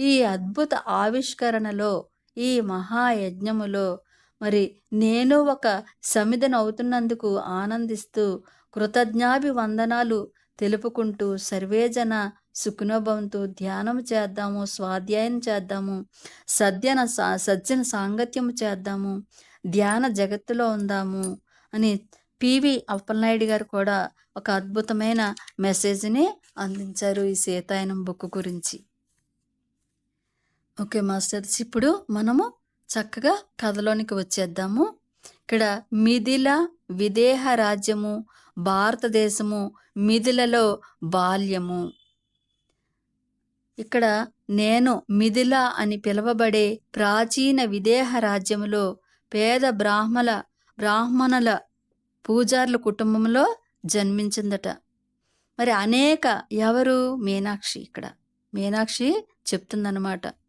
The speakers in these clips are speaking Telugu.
ఈ అద్భుత ఆవిష్కరణలో ఈ మహాయజ్ఞములో మరి నేను ఒక సమిధనవుతున్నందుకు ఆనందిస్తూ కృతజ్ఞాభివందనాలు తెలుపుకుంటూ సర్వేజన సుఖనోభవంతో ధ్యానం చేద్దాము స్వాధ్యాయం చేద్దాము సద్యన సా- సజ్జన సాంగత్యం చేద్దాము ధ్యాన జగత్తులో ఉందాము అని పివి అప్పలనాయుడు గారు కూడా ఒక అద్భుతమైన మెసేజ్ని అందించారు ఈ సీతాయనం బుక్ గురించి. ఓకే మాస్టర్స్ ఇప్పుడు మనము చక్కగా కథలోనికి వచ్చేద్దాము. ఇక్కడ మిథిల విదేహ రాజ్యము భారతదేశము మిథిలలో బాల్యము. ఇక్కడ నేను మిథిల అని పిలువబడే ప్రాచీన విదేహ రాజ్యములో పేద బ్రాహ్మల బ్రాహ్మణుల పూజార్ల కుటుంబంలో జన్మించిందట. మరి అనేక ఎవరు? మీనాక్షి ఇక్కడ. మీనాక్షి చెప్తుందన్నమాట.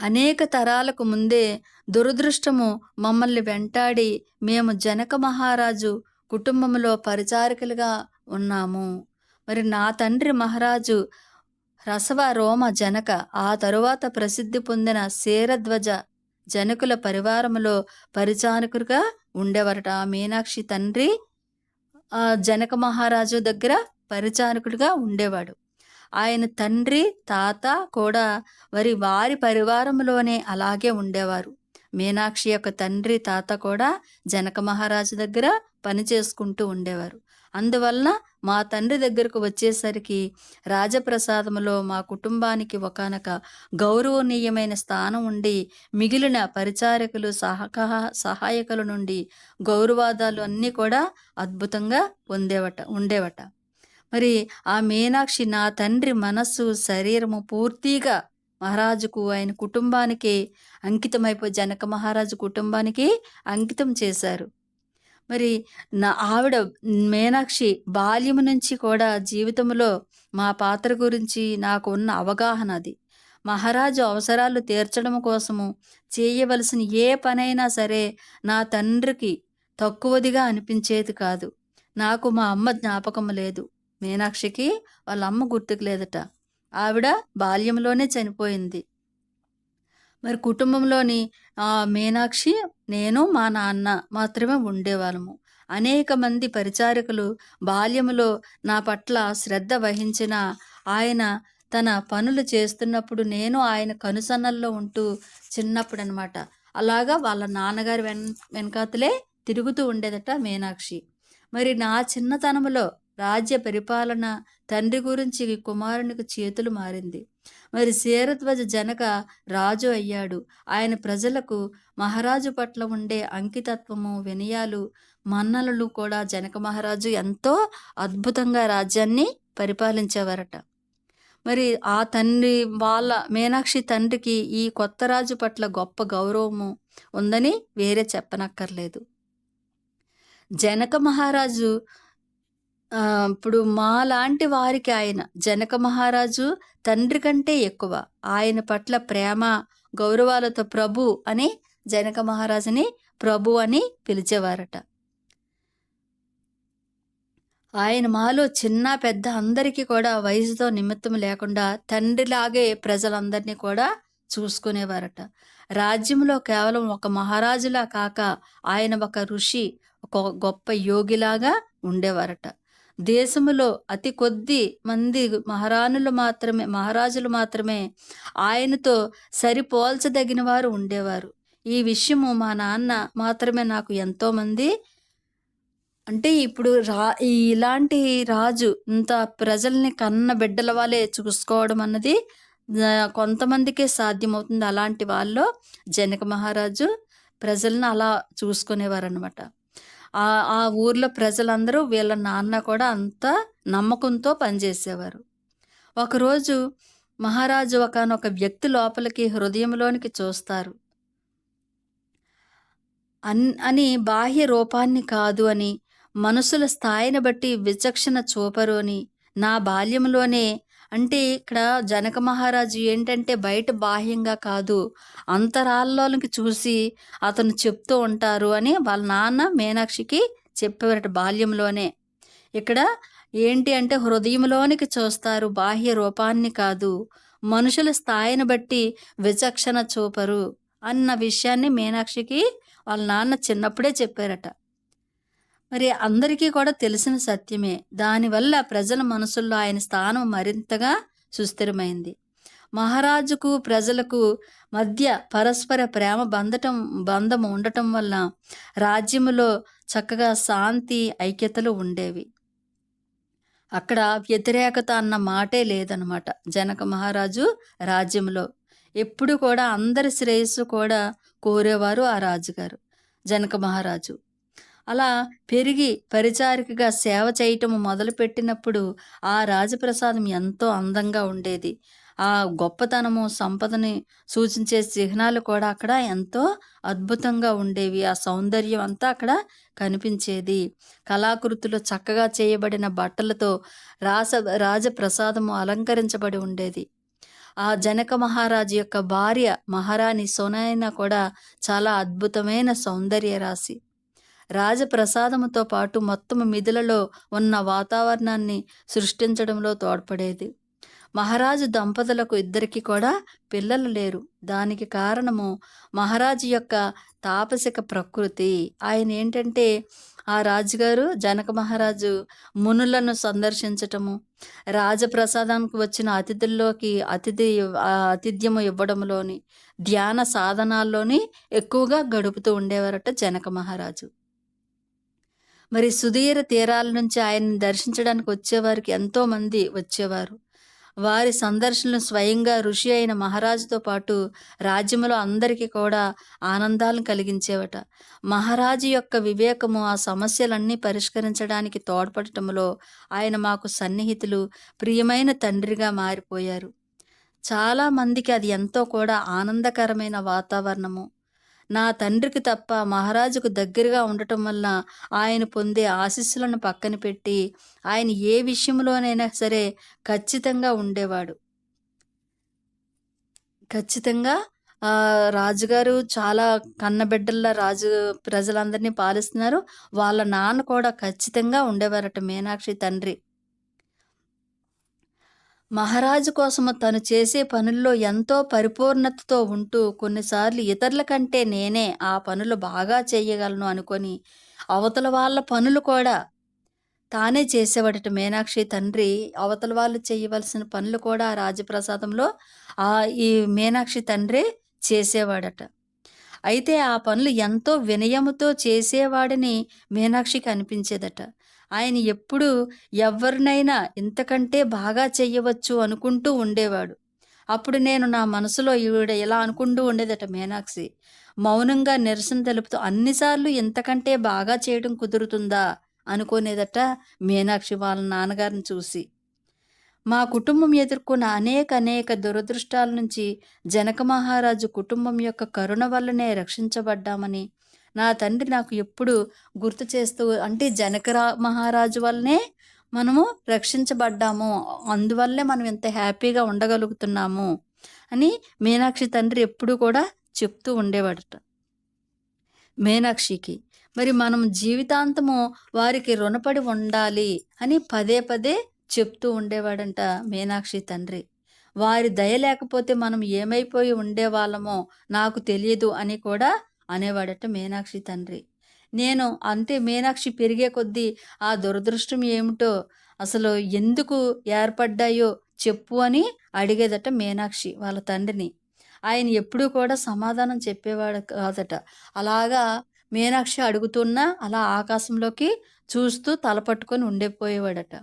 అనేక తరాలకు ముందే దురదృష్టము మమ్మల్ని వెంటాడి మేము జనక మహారాజు కుటుంబంలో పరిచారికలుగా ఉన్నాము. మరి నా తండ్రి మహారాజు రసవ రోమ జనక ఆ తరువాత ప్రసిద్ధి పొందిన శేరధ్వజ జనకుల పరివారములో పరిచారకులుగా ఉండేవారట. ఆ మీనాక్షి తండ్రి ఆ జనక మహారాజు దగ్గర పరిచారకుడిగా ఉండేవాడు. ఆయన తండ్రి తాత కూడా మరి వారి పరివారంలోనే అలాగే ఉండేవారు. మీనాక్షి యొక్క తండ్రి తాత కూడా జనక మహారాజు దగ్గర పని చేసుకుంటూ ఉండేవారు. అందువలన మా తండ్రి దగ్గరకు వచ్చేసరికి రాజప్రసాదములో మా కుటుంబానికి ఒకనొక గౌరవనీయమైన స్థానం ఉండి మిగిలిన పరిచారకులు సహక సహాయకుల నుండి గౌరవాదాలు అన్నీ కూడా అద్భుతంగా పొందేవట ఉండేవట. మరి ఆ మీనాక్షి నా తండ్రి మనస్సు శరీరము పూర్తిగా మహారాజుకు ఆయన కుటుంబానికి అంకితమైపో జనక మహారాజు కుటుంబానికి అంకితం చేశారు. మరి నా ఆవిడ మీనాక్షి బాల్యము నుంచి కూడా జీవితంలో మా పాత్ర గురించి నాకు ఉన్న అవగాహన అది. మహారాజు అవసరాలు తీర్చడం కోసము చేయవలసిన ఏ పనైనా సరే నా తండ్రికి తక్కువదిగా అనిపించేది కాదు. నాకు మా అమ్మ జ్ఞాపకం లేదు. మీనాక్షికి వాళ్ళ అమ్మ గుర్తుకు లేదట ఆవిడ బాల్యంలోనే చనిపోయింది. మరి కుటుంబంలోని మీనాక్షి నేను మా నాన్న మాత్రమే ఉండేవాళ్ళము. అనేక మంది పరిచారకులు బాల్యములో నా పట్ల శ్రద్ధ వహించిన ఆయన తన పనులు చేస్తున్నప్పుడు నేను ఆయన కనుసన్నల్లో ఉంటూ చిన్నప్పుడు అనమాట అలాగా వాళ్ళ నాన్నగారి వెన్ వెనకాతలే తిరుగుతూ ఉండేదట మీనాక్షి. మరి నా చిన్నతనములో రాజ్య పరిపాలన తండ్రి గురించి కుమారునికి చేతులు మారింది. మరి శేరధ్వజ జనక రాజు అయ్యాడు. ఆయన ప్రజలకు మహారాజు పట్ల ఉండే అంకితత్వము వినయాలు మన్నలలు కూడా జనక మహారాజు ఎంతో అద్భుతంగా రాజ్యాన్ని పరిపాలించేవారట. మరి ఆ తండ్రి వాళ్ళ మీనాక్షి తండ్రికి ఈ కొత్త రాజు పట్ల గొప్ప గౌరవము ఉందని వేరే చెప్పనక్కర్లేదు. జనక మహారాజు ఇప్పుడు మా లాంటి వారికి ఆయన జనక మహారాజు తండ్రి కంటే ఎక్కువ. ఆయన పట్ల ప్రేమ గౌరవాలతో ప్రభు అని జనక మహారాజుని ప్రభు అని పిలిచేవారట. ఆయన మాలో చిన్న పెద్ద అందరికీ కూడా వయసుతో నిమిత్తం లేకుండా తండ్రిలాగే ప్రజలందరినీ కూడా చూసుకునేవారట. రాజ్యంలో కేవలం ఒక మహారాజులా కాక ఆయన ఒక ఋషి ఒక గొప్ప యోగిలాగా ఉండేవారట. దేశములో అతి కొద్ది మంది మహారాణులు మాత్రమే మహారాజులు మాత్రమే ఆయనతో సరిపోల్చదగిన వారు ఉండేవారు. ఈ విషయము మా నాన్న మాత్రమే నాకు ఎంతోమంది అంటే ఇప్పుడు రా ఇలాంటి రాజు ఇంత ప్రజల్ని కన్న బిడ్డల వాళ్ళే చూసుకోవడం అన్నది కొంతమందికే సాధ్యమవుతుంది. అలాంటి వాళ్ళు జనక మహారాజు ప్రజల్ని అలా చూసుకునేవారు అనమాట ఆ ఆ ఊర్లో ప్రజలందరూ వీళ్ళ నాన్న కూడా అంత నమ్మకంతో పనిచేసేవారు. ఒకరోజు మహారాజు ఒకనొక వ్యక్తి లోపలికి హృదయంలోనికి చూస్తారు. అన్ అని బాహ్య రూపాన్ని కాదు అని మనసుల స్థాయిని బట్టి విచక్షణ చూపరు అని నా బాల్యంలోనే అంటే ఇక్కడ జనక మహారాజు ఏంటంటే బయట బాహ్యంగా కాదు అంతరాల్లోనికి చూసి అతను చెప్తూ ఉంటారు అని వాళ్ళ నాన్న మీనాక్షికి చెప్పేవారట బాల్యంలోనే. ఇక్కడ ఏంటి అంటే హృదయంలోనికి చూస్తారు బాహ్య రూపాన్ని కాదు మనుషుల స్థాయిని బట్టి విచక్షణ చూపరు అన్న విషయాన్ని మీనాక్షికి వాళ్ళ నాన్న చిన్నప్పుడే చెప్పారట. మరి అందరికీ కూడా తెలిసిన సత్యమే. దానివల్ల ప్రజల మనసుల్లో ఆయన స్థానం మరింతగా సుస్థిరమైంది. మహారాజుకు ప్రజలకు మధ్య పరస్పర ప్రేమ బంధటం బంధం ఉండటం వల్ల రాజ్యములో చక్కగా శాంతి ఐక్యతలు ఉండేవి. అక్కడ వ్యతిరేకత అన్న మాటే లేదనమాట జనక మహారాజు రాజ్యంలో. ఎప్పుడు కూడా అందరి శ్రేయస్సు కూడా కోరేవారు ఆ రాజుగారు జనక మహారాజు. అలా పెరిగి పరిచారికగా సేవ చేయటం మొదలుపెట్టినప్పుడు ఆ రాజప్రసాదం ఎంతో అందంగా ఉండేది. ఆ గొప్పతనము సంపదని సూచించే చిహ్నాలు కూడా అక్కడ ఎంతో అద్భుతంగా ఉండేవి. ఆ సౌందర్యం అంతా అక్కడ కనిపించేది. కళాకృతులు చక్కగా చేయబడిన బట్టలతో రాస రాజప్రసాదము అలంకరించబడి ఉండేది. ఆ జనక మహారాజు యొక్క భార్య మహారాణి సోనైన కూడా చాలా అద్భుతమైన సౌందర్య రాశి రాజప్రసాదముతో పాటు మొత్తం మిధులలో ఉన్న వాతావరణాన్ని సృష్టించడంలో తోడ్పడేది. మహారాజు దంపతులకు ఇద్దరికి కూడా పిల్లలు లేరు. దానికి కారణము మహారాజు యొక్క తాపసిక ప్రకృతి. ఆయన ఏంటంటే ఆ రాజుగారు జనక మహారాజు మునులను సందర్శించటము రాజప్రసాదానికి వచ్చిన అతిథుల్లోకి అతిథి ఆ ఆతిథ్యము ఇవ్వడంలోని ధ్యాన సాధనాల్లోని ఎక్కువగా గడుపుతూ ఉండేవారట జనక మహారాజు. మరి సుదీర తీరాల నుంచి ఆయన్ని దర్శించడానికి వచ్చేవారికి ఎంతో మంది వచ్చేవారు. వారి సందర్శనలు స్వయంగా ఋషి అయిన మహారాజుతో పాటు రాజ్యములో అందరికీ కూడా ఆనందాలను కలిగించేవట. మహారాజు యొక్క వివేకము ఆ సమస్యలన్నీ పరిష్కరించడానికి తోడ్పడటంలో ఆయన మాకు సన్నిహితులు ప్రియమైన తండ్రిగా మారిపోయారు. చాలా మందికి అది ఎంతో కూడా ఆనందకరమైన వాతావరణము. నా తండ్రికి తప్ప మహారాజుకు దగ్గరగా ఉండటం వల్ల ఆయన పొందే ఆశీస్సులను పక్కన పెట్టి ఆయన ఏ విషయంలోనైనా సరే ఖచ్చితంగా ఉండేవాడు. ఖచ్చితంగా రాజుగారు చాలా కన్నబిడ్డల్లా రాజు ప్రజలందరినీ పాలిస్తున్నారు. వాళ్ళ నాన్న కూడా ఖచ్చితంగా ఉండేవారట మీనాక్షి తండ్రి. మహారాజు కోసము తను చేసే పనుల్లో ఎంతో పరిపూర్ణతతో ఉంటూ కొన్నిసార్లు ఇతరుల కంటే నేనే ఆ పనులు బాగా చేయగలను అనుకొని అవతల వాళ్ళ పనులు కూడా తానే చేసేవాడట మీనాక్షి తండ్రి. అవతల వాళ్ళు చేయవలసిన పనులు కూడా ఆ రాజప్రసాదంలో ఆ ఈ మీనాక్షి తండ్రి చేసేవాడట. అయితే ఆ పనులు ఎంతో వినయముతో చేసేవాడని మీనాక్షికి అనిపించేదట. ఆయన ఎప్పుడు ఎవరినైనా ఇంతకంటే బాగా చెయ్యవచ్చు అనుకుంటూ ఉండేవాడు. అప్పుడు నేను నా మనసులో ఈవిడ ఇలా అనుకుంటూ ఉండేదట మీనాక్షి మౌనంగా నిరసన తెలుపుతూ అన్నిసార్లు ఇంతకంటే బాగా చేయడం కుదురుతుందా? అనుకునేదట మీనాక్షి వాళ్ళ నాన్నగారిని చూసి. మా కుటుంబం ఎదుర్కొన్న అనేక అనేక దురదృష్టాల నుంచి జనక మహారాజు కుటుంబం యొక్క కరుణ వల్లనే రక్షించబడ్డామని నా తండ్రి నాకు ఎప్పుడు గుర్తు చేస్తూ అంటే జనకరా మహారాజు వల్లనే మనము రక్షించబడ్డాము. అందువల్లే మనం ఇంత హ్యాపీగా ఉండగలుగుతున్నాము అని మీనాక్షి తండ్రి ఎప్పుడు కూడా చెప్తూ ఉండేవాడట. మీనాక్షికి మరి మనం జీవితాంతము వారికి రుణపడి ఉండాలి అని పదే పదే చెప్తూ ఉండేవాడంట మీనాక్షి తండ్రి. వారి దయ లేకపోతే మనం ఏమైపోయి ఉండేవాళ్ళమో నాకు తెలియదు అని కూడా అనేవాడట మీనాక్షి తండ్రి. నేను అంటే మీనాక్షి పెరిగే కొద్దీ ఆ దురదృష్టం ఏమిటో అసలు ఎందుకు ఏర్పడ్డాయో చెప్పు అని అడిగేదట మీనాక్షి వాళ్ళ తండ్రిని. ఆయన ఎప్పుడూ కూడా సమాధానం చెప్పేవాడు కాదట. అలాగా మీనాక్షి అడుగుతున్నా అలా ఆకాశంలోకి చూస్తూ తలపట్టుకొని ఉండిపోయేవాడట.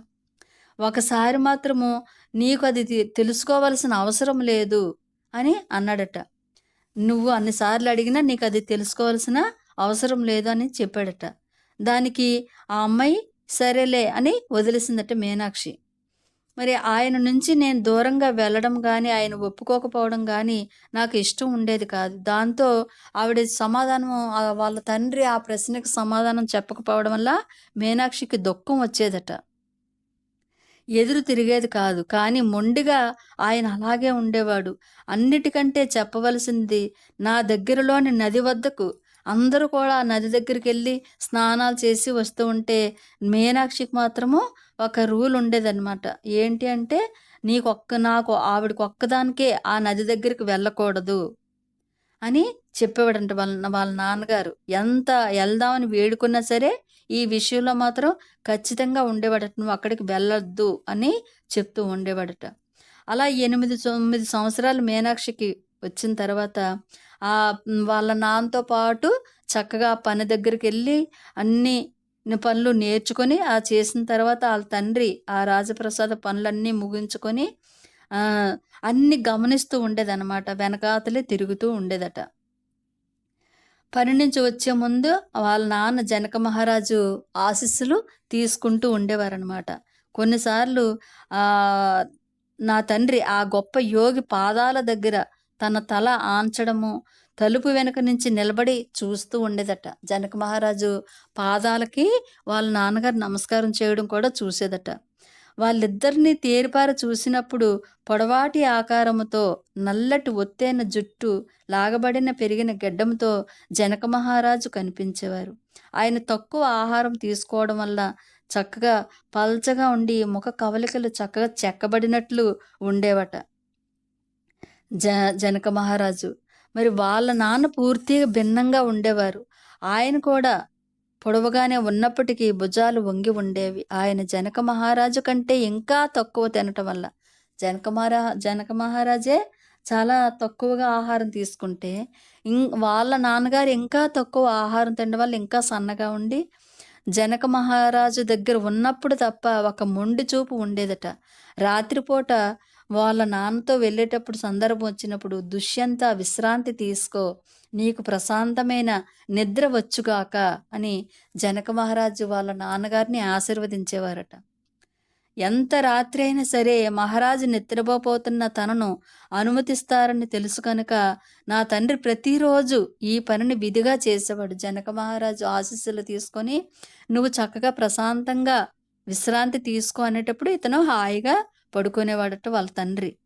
ఒకసారి మాత్రము నీకు అది తెలుసుకోవాల్సిన అవసరం లేదు అని అన్నాడట. నువ్వు అన్నిసార్లు అడిగినా నీకు అది తెలుసుకోవాల్సిన అవసరం లేదు అని చెప్పాడట. దానికి ఆ అమ్మాయి సరేలే అని వదిలేసిందట మీనాక్షి. మరి ఆయన నుంచి నేను దూరంగా వెళ్ళడం కానీ ఆయన ఒప్పుకోకపోవడం కానీ నాకు ఇష్టం ఉండేది కాదు. దాంతో ఆవిడ సమాధానం వాళ్ళ తండ్రి ఆ ప్రశ్నకు సమాధానం చెప్పకపోవడం వల్ల మీనాక్షికి దుఃఖం వచ్చేదట. ఎదురు తిరిగేది కాదు. కానీ మొండిగా ఆయన అలాగే ఉండేవాడు. అన్నిటికంటే చెప్పవలసింది నా దగ్గరలోని నది వద్దకు. అందరూ కూడా నది దగ్గరికి వెళ్ళి స్నానాలు చేసి వస్తూ ఉంటే మీనాక్షికి మాత్రము ఒక రూల్ ఉండేదన్నమాట. ఏంటి అంటే నీకొక్క నాకు ఆవిడకి ఒక్కదానికే ఆ నది దగ్గరికి వెళ్ళకూడదు అని చెప్పేవాడంట వాళ్ళ వాళ్ళ నాన్నగారు. ఎంత వెళ్దామని వేడుకున్నా సరే ఈ విషయంలో మాత్రం ఖచ్చితంగా ఉండేవాడట నువ్వు అక్కడికి వెళ్ళొద్దు అని చెప్తూ ఉండేవాడట. అలా ఎనిమిది తొమ్మిది సంవత్సరాలు మీనాక్షికి వచ్చిన తర్వాత ఆ వాళ్ళ నాన్నతో పాటు చక్కగా పని దగ్గరికి వెళ్ళి అన్ని పనులు నేర్చుకొని ఆ చేసిన తర్వాత వాళ్ళ తండ్రి ఆ రాజప్రసాద పనులన్నీ ముగించుకొని అన్ని గమనిస్తూ ఉండేదన్నమాట. వెనకాతలే తిరుగుతూ ఉండేదట. పని నుంచి వచ్చే ముందు వాళ్ళ నాన్న జనక మహారాజు ఆశీస్సులు తీసుకుంటూ ఉండేవారనమాట కొన్నిసార్లు నా తండ్రి ఆ గొప్ప యోగి పాదాల దగ్గర తన తల ఆంచడము తలుపు వెనుక నుంచి నిలబడి చూస్తూ ఉండేదట. జనక మహారాజు పాదాలకి వాళ్ళ నాన్నగారు నమస్కారం చేయడం కూడా చూసేదట. వాళ్ళిద్దరినీ తేరిపార చూసినప్పుడు పొడవాటి ఆకారముతో నల్లటి ఒత్తైన జుట్టు లాగబడిన పెరిగిన గెడ్డంతో జనక మహారాజు కనిపించేవారు. ఆయన తక్కువ ఆహారం తీసుకోవడం వల్ల చక్కగా పల్చగా ఉండి ముఖ కవలికలు చక్కగా చెక్కబడినట్లు ఉండేవట. జ జనక మహారాజు. మరి వాళ్ళ నాన్న పూర్తిగా భిన్నంగా ఉండేవారు. ఆయన కూడా పొడవుగానే ఉన్నప్పటికీ భుజాలు వంగి ఉండేవి. ఆయన జనక మహారాజు కంటే ఇంకా తక్కువ తినటం వల్ల. జనక మహారా జనక మహారాజే చాలా తక్కువగా ఆహారం తీసుకుంటే ఇం వాళ్ళ నాన్నగారు ఇంకా తక్కువ ఆహారం తినడం వల్ల ఇంకా సన్నగా ఉండి జనక మహారాజు దగ్గర ఉన్నప్పుడు తప్ప ఒక మొండి చూపు ఉండేదట. రాత్రిపూట వాళ్ళ నాన్నతో వెళ్ళేటప్పుడు సందర్భం వచ్చినప్పుడు దుష్యంత విశ్రాంతి తీసుకో నీకు ప్రశాంతమైన నిద్ర వచ్చుగాక అని జనక మహారాజు వాళ్ళ నాన్నగారిని ఆశీర్వదించేవారట. ఎంత రాత్రి అయినా సరే మహారాజు నిద్రపోతున్న తనను అనుమతిస్తారని తెలుసు కనుక నా తండ్రి ప్రతిరోజు ఈ పనిని విధిగా చేసేవాడు. జనక మహారాజు ఆశీస్సులు తీసుకొని నువ్వు చక్కగా ప్రశాంతంగా విశ్రాంతి తీసుకో అనేటప్పుడు ఇతను హాయిగా పడుకునేవాడట వాళ్ళ తండ్రి.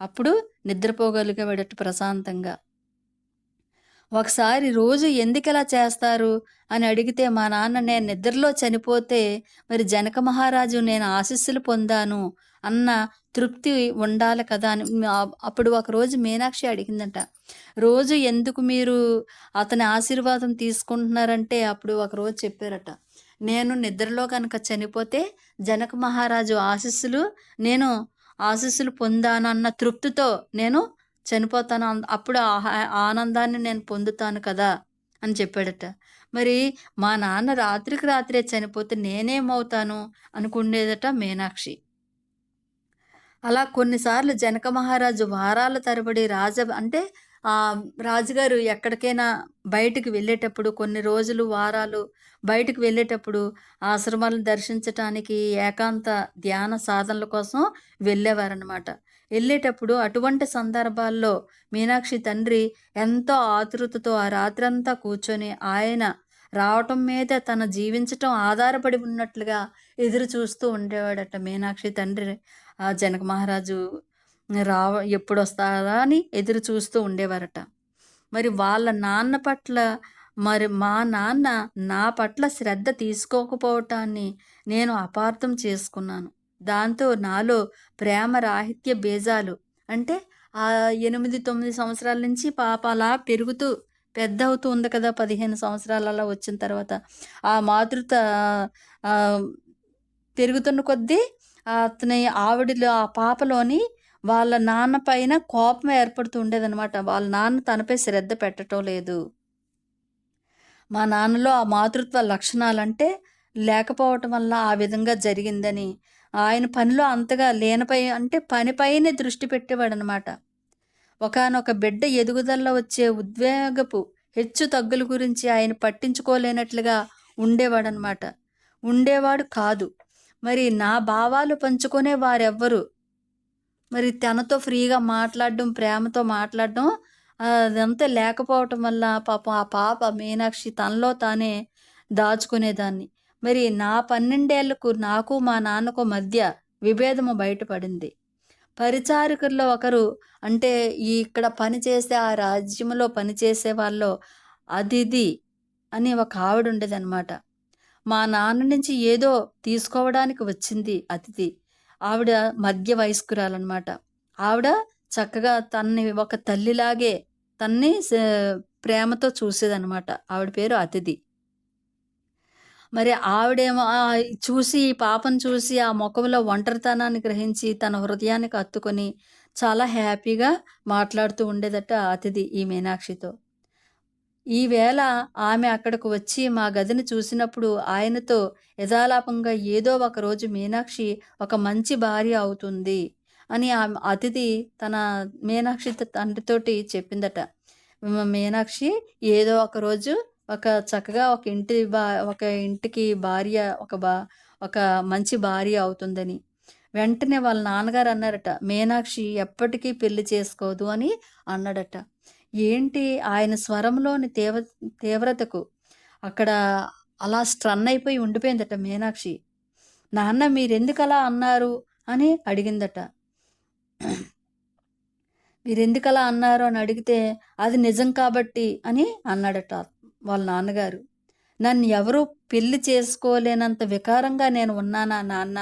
అప్పుడు నిద్రపోగలిగేవాడట ప్రశాంతంగా. ఒకసారి రోజు ఎందుకు చేస్తారు? అని అడిగితే మా నాన్న నేను నిద్రలో చనిపోతే మరి జనక మహారాజు నేను ఆశీస్సులు పొందాను అన్న తృప్తి ఉండాలి కదా అని అప్పుడు ఒక రోజు మీనాక్షి అడిగిందంట. రోజు ఎందుకు మీరు అతని ఆశీర్వాదం తీసుకుంటున్నారంటే అప్పుడు ఒక రోజు చెప్పారట. నేను నిద్రలో కనుక చనిపోతే జనక మహారాజు ఆశీస్సులు నేను ఆశీస్సులు పొందానన్న తృప్తితో నేను చనిపోతాను అన్- అప్పుడు ఆనందాన్ని నేను పొందుతాను కదా అని చెప్పాడట. మరి మా నాన్న రాత్రికి రాత్రే చనిపోతే నేనేమవుతాను అనుకునేదట మీనాక్షి. అలా కొన్నిసార్లు జనక మహారాజు వారాల తరబడి రాజ అంటే ఆ రాజుగారు ఎక్కడికైనా బయటికి వెళ్ళేటప్పుడు కొన్ని రోజులు వారాలు బయటికి వెళ్ళేటప్పుడు ఆశ్రమాలను దర్శించటానికి ఏకాంత ధ్యాన సాధనల కోసం వెళ్ళేవారనమాట వెళ్ళేటప్పుడు అటువంటి సందర్భాల్లో మీనాక్షి తండ్రి ఎంతో ఆతృతతో ఆ రాత్రంతా కూర్చొని ఆయన రావటం మీద తన జీవించటం ఆధారపడి ఉన్నట్లుగా ఎదురు చూస్తూ ఉండేవాడట మీనాక్షి తండ్రి. ఆ జనక మహారాజు రావ ఎప్పుడు వస్తారా అని ఎదురు చూస్తూ ఉండేవారట. మరి వాళ్ళ నాన్న పట్ల మరి మా నాన్న నా పట్ల శ్రద్ధ తీసుకోకపోవటాన్ని నేను అపార్థం చేసుకున్నాను. దాంతో నాలో ప్రేమ రాహిత్య బీజాలు. అంటే ఆ ఎనిమిది తొమ్మిది సంవత్సరాల నుంచి పాప అలా పెరుగుతూ పెద్ద అవుతూ ఉంది కదా పదిహేను సంవత్సరాలలో అలా వచ్చిన తర్వాత. ఆ మాతృత పెరుగుతున్న కొద్దీ అతని ఆవిడలో ఆ పాపలోని వాళ్ళ నాన్న పైన కోపం ఏర్పడుతూ ఉండేదనమాట వాళ్ళ నాన్న తనపై శ్రద్ధ పెట్టడం లేదు. మా నాన్నలో ఆ మాతృత్వ లక్షణాలంటే లేకపోవటం వల్ల ఆ విధంగా జరిగిందని ఆయన పనిలో అంతగా లేనపై అంటే పనిపైనే దృష్టి పెట్టేవాడు అనమాట ఒకనొక బిడ్డ ఎదుగుదలలో వచ్చే ఉద్వేగపు హెచ్చు తగ్గుల గురించి ఆయన పట్టించుకోలేనట్లుగా ఉండేవాడనమాట ఉండేవాడు కాదు. మరి నా భావాలు పంచుకునే వారెవ్వరు? మరి తనతో ఫ్రీగా మాట్లాడడం ప్రేమతో మాట్లాడడం అదంతా లేకపోవటం వల్ల పాపం ఆ పాప మీనాక్షి తనలో తానే దాచుకునేదాన్ని. మరి నా పన్నెండేళ్ళకు నాకు మా నాన్నకు మధ్య విభేదము బయటపడింది పరిచారకుల్లో ఒకరు అంటే ఈ ఇక్కడ పనిచేసే ఆ రాజ్యంలో పనిచేసే వాళ్ళు అదిది అని ఒక ఆవిడ ఉండేదన్నమాట మా నాన్న నుంచి ఏదో తీసుకోవడానికి వచ్చింది అతిథి ఆవిడ మధ్య వయస్కురాలన్నమాట ఆవిడ చక్కగా తన్ని ఒక తల్లిలాగే తన్ని ప్రేమతో చూసేదనమాట. ఆవిడ పేరు అతిథి. మరి ఆవిడేమో చూసి పాపను చూసి ఆ ముఖంలో ఒంటరితనాన్ని గ్రహించి తన హృదయానికి అత్తుకొని చాలా హ్యాపీగా మాట్లాడుతూ ఉండేదట అతిథి ఈ మీనాక్షితో. ఈవేళ ఆమె అక్కడికి వచ్చి మా గదిని చూసినప్పుడు ఆయనతో యథాలాపంగా ఏదో ఒకరోజు మీనాక్షి ఒక మంచి భార్య అవుతుంది అని ఆమె అతిథి తన మీనాక్షి తండ్రితోటి చెప్పిందట. మీనాక్షి ఏదో ఒకరోజు ఒక చక్కగా ఒక ఇంటి బా ఒక ఇంటికి భార్య ఒక బా ఒక మంచి భార్య అవుతుందని. వెంటనే వాళ్ళ నాన్నగారు అన్నారట, "మీనాక్షి ఎప్పటికీ పెళ్ళి చేసుకోదు" అని అన్నాడట. ఏంటి ఆయన స్వరంలోని తీవ్ర తీవ్రతకు అక్కడ అలా స్ట్రన్ అయిపోయి ఉండిపోయిందట మీనాక్షి. "నాన్న మీరెందుకు అలా అన్నారు?" అని అడిగిందట. మీరెందుకు అలా అన్నారు?" అని అడిగితే, "అది నిజం కాబట్టి" అని అన్నాడట వాళ్ళ నాన్నగారు. "నన్ను ఎవరూ పెళ్ళి చేసుకోలేనంత వికారంగా నేను ఉన్నానా నాన్న?"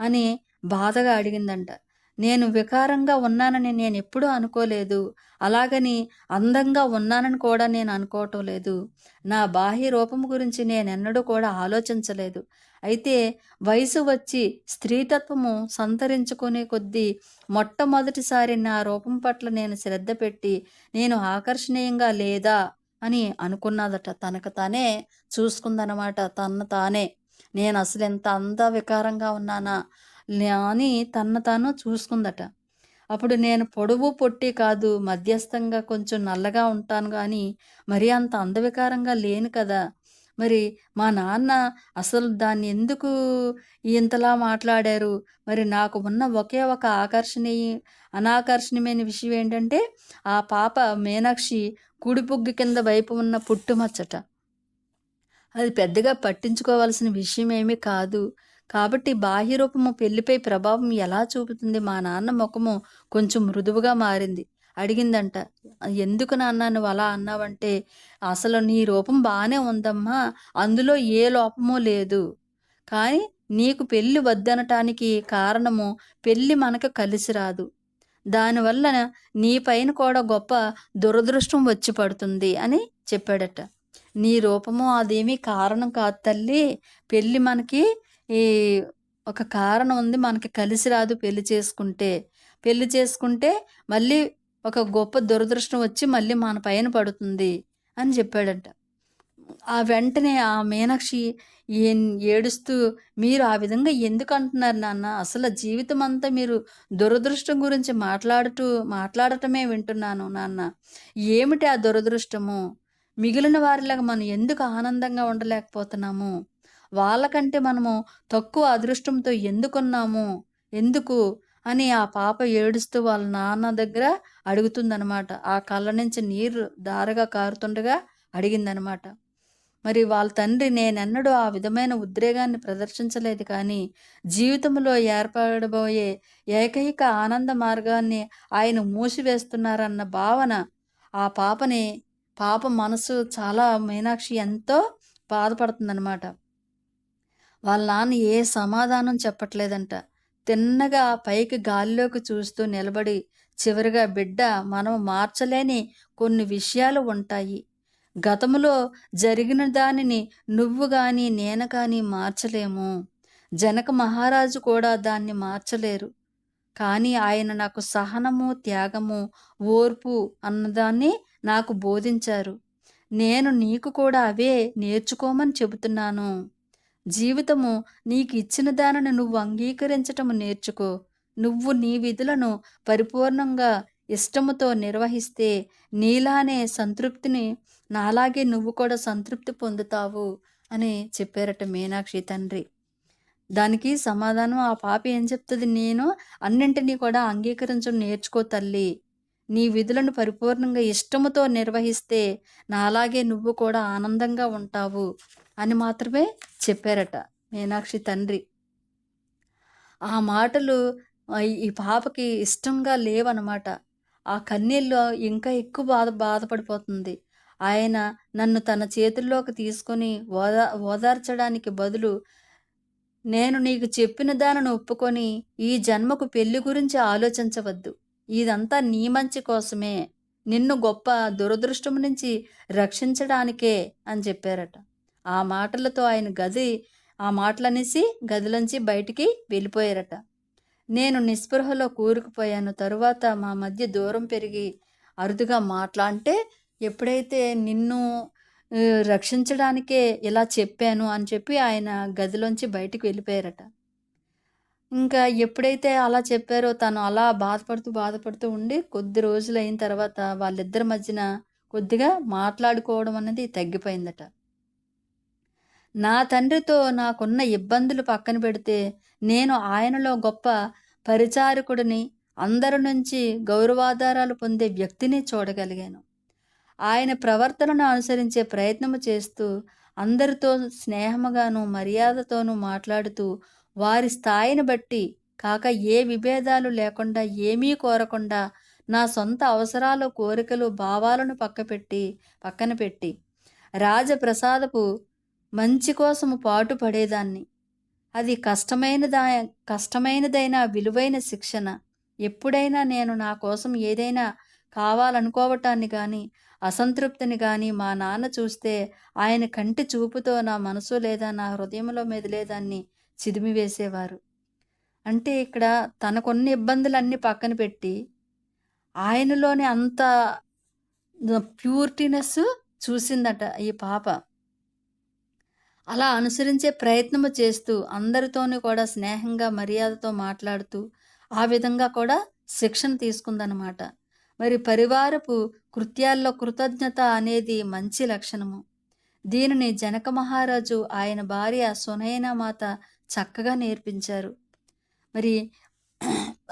అని బాధగా అడిగిందంట. "నేను వికారంగా ఉన్నానని నేను ఎప్పుడూ అనుకోలేదు. అలాగని అందంగా ఉన్నానని కూడా నేను అనుకోవటం లేదు. నా బాహ్య రూపం గురించి నేనెన్నడూ కూడా ఆలోచించలేదు. అయితే వయసు వచ్చి స్త్రీతత్వము సంతరించుకునే కొద్దీ మొట్టమొదటిసారి నా రూపం పట్ల నేను శ్రద్ధ పెట్టి నేను ఆకర్షణీయంగా లేదా అని అనుకున్నదట. తనకు తానే చూసుకుందనమాట తన తానే. నేను అసలు ఎంత అంద వికారంగా ఉన్నానా అని తనను తాను చూసుకుందట. అప్పుడు నేను పొడవు, పొట్టి కాదు మధ్యస్థంగా కొంచెం నల్లగా ఉంటాను కానీ మరి అంత అందవికారంగా లేను కదా! మరి మా నాన్న అసలు దాన్ని ఎందుకు ఇంతలా మాట్లాడారు? మరి నాకు ఉన్న ఒకే ఒక ఆకర్షణీయ అనాకర్షణీయమైన విషయం ఏంటంటే ఆ పాప మీనాక్షి కుడి కింద వైపు ఉన్న పుట్టుమచ్చట. అది పెద్దగా పట్టించుకోవాల్సిన విషయమేమీ కాదు. కాబట్టి బాహ్య రూపము పెళ్ళిపై ప్రభావం ఎలా చూపుతుంది? మా నాన్న ముఖము కొంచెం మృదువుగా మారింది. అడిగిందంట. "ఎందుకు నాన్నా అలా అన్నావంటే" "అసలు నీ రూపం బాగానే ఉందమ్మా! అందులో ఏ లోపమూ లేదు. కానీ నీకు పెళ్ళి వద్దనటానికి కారణము పెళ్ళి మనకు కలిసి రాదు. దానివల్ల నీ పైన కూడా గొప్ప దురదృష్టం వచ్చి పడుతుంది" అని చెప్పాడట. "నీ రూపము అదేమీ కారణం కాదు తల్లి పెళ్ళి మనకి ఈ ఒక కారణం ఉంది. మనకి కలిసి రాదు పెళ్ళి చేసుకుంటే. పెళ్ళి చేసుకుంటే మళ్ళీ ఒక గొప్ప దురదృష్టం వచ్చి మళ్ళీ మన పైన పడుతుంది" అని చెప్పాడంట. ఆ వెంటనే ఆ మీనాక్షి ఏడుస్తూ "మీరు ఆ విధంగా ఎందుకు అంటున్నారు నాన్న? అసలు జీవితం అంతా మీరు దురదృష్టం గురించి మాట్లాడుతూ మాట్లాడటమే వింటున్నాను నాన్న. ఏమిటి ఆ దురదృష్టము? మిగిలిన వారిలాగా మనం ఎందుకు ఆనందంగా ఉండలేకపోతున్నాము? వాళ్ళకంటే మనము తక్కువ అదృష్టంతో ఎందుకున్నాము? ఎందుకు?" అని ఆ పాప ఏడుస్తూ వాళ్ళ నాన్న దగ్గర అడుగుతుందనమాట. ఆ కళ్ళ నుంచి నీరు ధారగా కారుతుండగా అడిగిందనమాట. మరి వాళ్ళ తండ్రి "నేనెన్నడూ ఆ విధమైన ఉద్రేగాన్ని ప్రదర్శించలేదు కానీ జీవితంలో ఏర్పడబోయే ఏకైక ఆనంద మార్గాన్ని ఆయన మూసివేస్తున్నారన్న భావన ఆ పాపని పాప మనసు చాలా మీనాక్షి ఎంతో బాధపడుతుందనమాట. వాళ్ళ నాన్న ఏ సమాధానం చెప్పట్లేదంట. తిన్నగా పైకి గాలిలోకి చూస్తూ నిలబడి చివరిగా బిడ్డ మనం మార్చలేని కొన్ని విషయాలు ఉంటాయి. గతములో జరిగిన దానిని నువ్వు గాని, నేను కానీ మార్చలేము. జనక మహారాజు కూడా దాన్ని మార్చలేరు. కానీ ఆయన నాకు సహనము, త్యాగము, ఓర్పు అన్నదాన్ని నాకు బోధించారు. నేను నీకు కూడా అవే నేర్చుకోమని చెబుతున్నాను. జీవితము నీకు ఇచ్చిన దానిని నువ్వు అంగీకరించటము నేర్చుకో. నువ్వు నీ విధులను పరిపూర్ణంగా ఇష్టముతో నిర్వహిస్తే నీలానే సంతృప్తిని నాలాగే నువ్వు కూడా సంతృప్తి పొందుతావు" అని చెప్పారట మీనాక్షి తండ్రి. దానికి సమాధానం ఆ పాప ఏం చెప్తుంది "నేను అన్నింటినీ కూడా అంగీకరించడం నేర్చుకో తల్లి నీ విధులను పరిపూర్ణంగా ఇష్టముతో నిర్వహిస్తే నాలాగే నువ్వు కూడా ఆనందంగా ఉంటావు" అని మాత్రమే చెప్పారట మీనాక్షి తండ్రి. ఆ మాటలు ఈ పాపకి ఇష్టంగా లేవన్నమాట ఆ కన్నీళ్ళు ఇంకా ఎక్కువ బాధ బాధపడిపోతుంది. ఆయన నన్ను తన చేతుల్లోకి తీసుకొని ఓదా ఓదార్చడానికి బదులు నేను నీకు చెప్పిన దానిని ఒప్పుకొని ఈ జన్మకు పెళ్ళి గురించి ఆలోచించవద్దు. ఇదంతా నీ మంచి కోసమే. నిన్ను గొప్ప దురదృష్టం నుంచి రక్షించడానికే అని చెప్పారట. ఆ మాటలతో ఆయన గది ఆ మాటలనేసి గదిలోంచి బయటికి వెళ్ళిపోయారట. నేను నిస్పృహలో కూరుకుపోయాను. తరువాత మా మధ్య దూరం పెరిగి అరుదుగా మాట్లా అంటే ఎప్పుడైతే నిన్ను రక్షించడానికే ఇలా చెప్పాను అని చెప్పి ఆయన గదిలోంచి బయటికి వెళ్ళిపోయారట. ఇంకా ఎప్పుడైతే అలా చెప్పారో తను అలా బాధపడుతూ బాధపడుతూ ఉండి కొద్ది రోజులు అయిన తర్వాత వాళ్ళిద్దరి మధ్యన కొద్దిగా మాట్లాడుకోవడం అనేది తగ్గిపోయిందట. నా తండ్రితో నాకున్న ఇబ్బందులు పక్కన పెడితే నేను ఆయనలో గొప్ప పరిచారకుడిని అందరి నుంచి గౌరవాధారాలు పొందే వ్యక్తిని చూడగలిగాను. ఆయన ప్రవర్తనను అనుసరించే ప్రయత్నము చేస్తూ అందరితో స్నేహముగాను మర్యాదతోనూ మాట్లాడుతూ వారి స్థాయిని బట్టి కాక ఏ విభేదాలు లేకుండా ఏమీ కోరకుండా నా సొంత అవసరాలు కోరికలు భావాలను పక్కపెట్టి పక్కన పెట్టి రాజప్రసాదపు మంచి కోసము పాటు పడేదాన్ని అది కష్టమైనదా కష్టమైనదైన విలువైన శిక్షణ. ఎప్పుడైనా నేను నా కోసం ఏదైనా కావాలనుకోవటాన్ని కానీ అసంతృప్తిని కానీ మా నాన్న చూస్తే ఆయన కంటి చూపుతో నా మనసు లేదా నా హృదయంలో మెదిలేదాన్ని చిదిమివేసేవారు. అంటే ఇక్కడ తనకున్న ఇబ్బందులన్నీ పక్కన పెట్టి ఆయనలోని అంత ప్యూరిటీనెస్ చూసిందట ఈ పాప. అలా అనుసరించే ప్రయత్నము చేస్తూ అందరితోనూ కూడా స్నేహంగా మర్యాదతో మాట్లాడుతూ ఆ విధంగా కూడా శిక్షణ తీసుకుందనమాట మరి పరివారపు కృత్యాల్లో కృతజ్ఞత అనేది మంచి లక్షణము. దీనిని జనక మహారాజు ఆయన భార్య సునయన మాత చక్కగా నేర్పించారు. మరి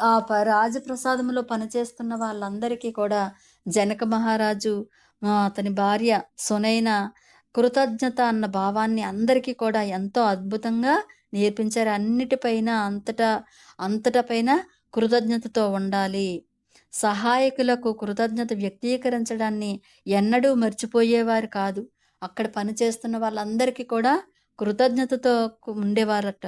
ఆ ప రాజప్రసాదంలో పనిచేస్తున్న వాళ్ళందరికీ కూడా జనక మహారాజు అతని భార్య సునైన కృతజ్ఞత అన్న భావాన్ని అందరికీ కూడా ఎంతో అద్భుతంగా నేర్పించారు. అన్నిటిపైన అంతటా అంతటపైన కృతజ్ఞతతో ఉండాలి. సహాయకులకు కృతజ్ఞత వ్యక్తీకరించడాన్ని ఎన్నడూ మర్చిపోయేవారు కాదు. అక్కడ పనిచేస్తున్న వాళ్ళందరికీ కూడా కృతజ్ఞతతో ఉండేవారట.